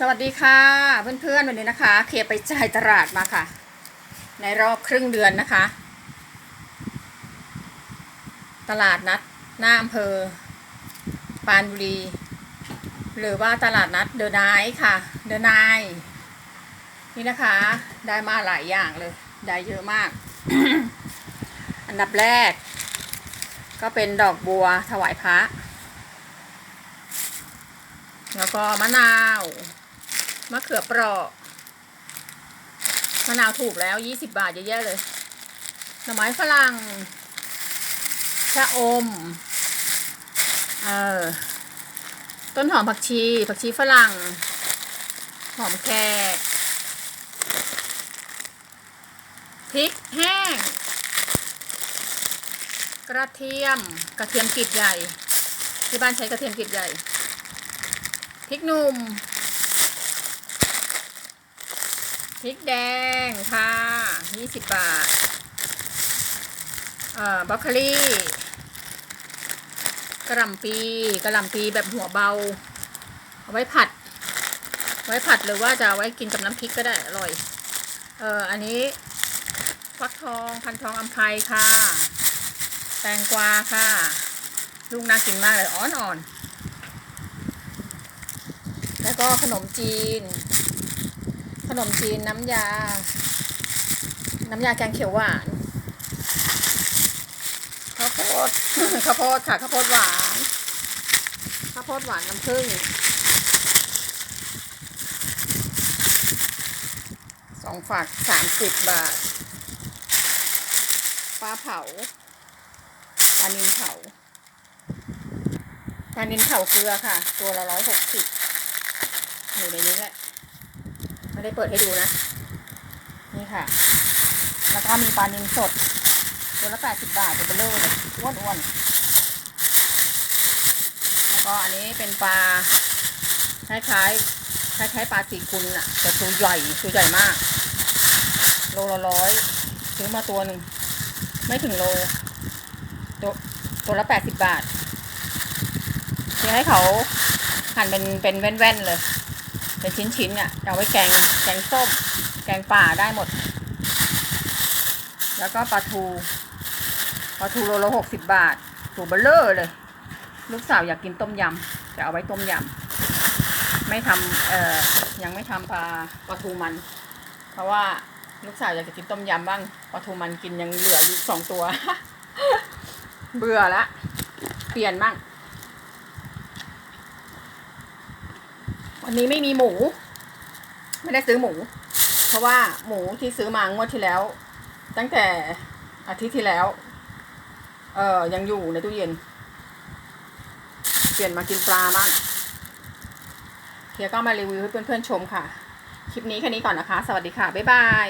สวัสดีค่ะ เพื่อนๆวันนี้นะคะ เคลียร์ไปจ่ายตลาดมาค่ะ ในรอบครึ่งเดือนนะคะ ตลาดนัดหน้าอำเภอ ปานบุรี หรือว่าตลาดนัดเดอะไนท์ค่ะ เดอะไนท์นี่นะคะ ได้มาหลายอย่างเลย ได้เยอะมาก อันดับแรก ก็เป็นดอกบัวถวายพระแล้วก็มะนาว มะเขือเปราะมะนาวถูกแล้วยี่สิบบาทเยอะแยะเลยหน่อไม้ฝรั่งชะอม เออ ต้นหอมผักชี ผักชีฝรั่ง หอมแขก พริกแห้ง กระเทียม กระเทียมกรีดใหญ่ ที่บ้านใช้กระเทียมกรีดใหญ่ พริกหนุ่ม พ ริกแดงค่ะยี่สิบบาท เอ่อบรอกโคลีกระหล่ำปีกระหล่ำปีแบบหัวเบา เอาไว้ผัด ไว้ผัดหรือว่าจะไว้กินกับน้ำพริกก็ได้อร่อย เอ่ออันนี้ฟักทองพันทองอัมไพค่ะ แตงกวาค่ะ ลูกน่ากินมากเลยอ่อนๆแล้วก็ขนมจีน ขนมจีนน้ำยา น้ำยาแกงเขียวหวานข้าวโพดข้าวโพดค่ะข้าวโพดหวานข้าวโพดหวานน้ำผึ้งสองฝักสามสิบบาทปลาเผาปลานินเผาปลานินเผาเกลือค่ะ ตัวละร้อยหกสิบอยู่ในนี้แหละ ไม่ได้เปิดให้ดูนะ นี่ค่ะ แล้วก็มีปลานิลสด ตัวละแปดสิบบาทตัวเบลเลอร์เลยอ้วนอ้วนๆแล้วก็อันนี้เป็นปลาคล้ายๆคล้ายๆปลาสีกุลอะแต่ตัวใหญ่ตัวใหญ่มาก โลละร้อยซื้อมาตัวหนึ่งไม่ถึงโล ตัวตัวละแปดสิบบาทคือให้เขาหั่นเป็นเป็นแว่นๆเลย เป็นชิ้นๆอะเอาไว้แกงแกงส้ม แกงป่าได้หมด แล้วก็ปลาทูปลาทูโลละหกสิบบาทถูเบลเลอร์เลย ลูกสาวอยากกินต้มยำจะเอาไว้ต้มยำไม่ทำเอ่อยังไม่ทำปลาปลาทูมัน เพราะว่าลูกสาวอยากจะกินต้มยำบ้างปลาทูมันกินยังเหลืออยู่สองตัว เบื่อละ เปลี่ยนมั่ง วันนี้ไม่มีหมู ไม่ได้ซื้อหมู เพราะว่าหมูที่ซื้อมางวดที่แล้ว ตั้งแต่อาทิตย์ที่แล้ว เออยังอยู่ในตู้เย็น เปลี่ยนมากินปลาบ้างเฮียก็มารีวิวให้เพื่อนๆชมค่ะ คลิปนี้แค่นี้ก่อนนะคะ สวัสดีค่ะ บ๊ายบาย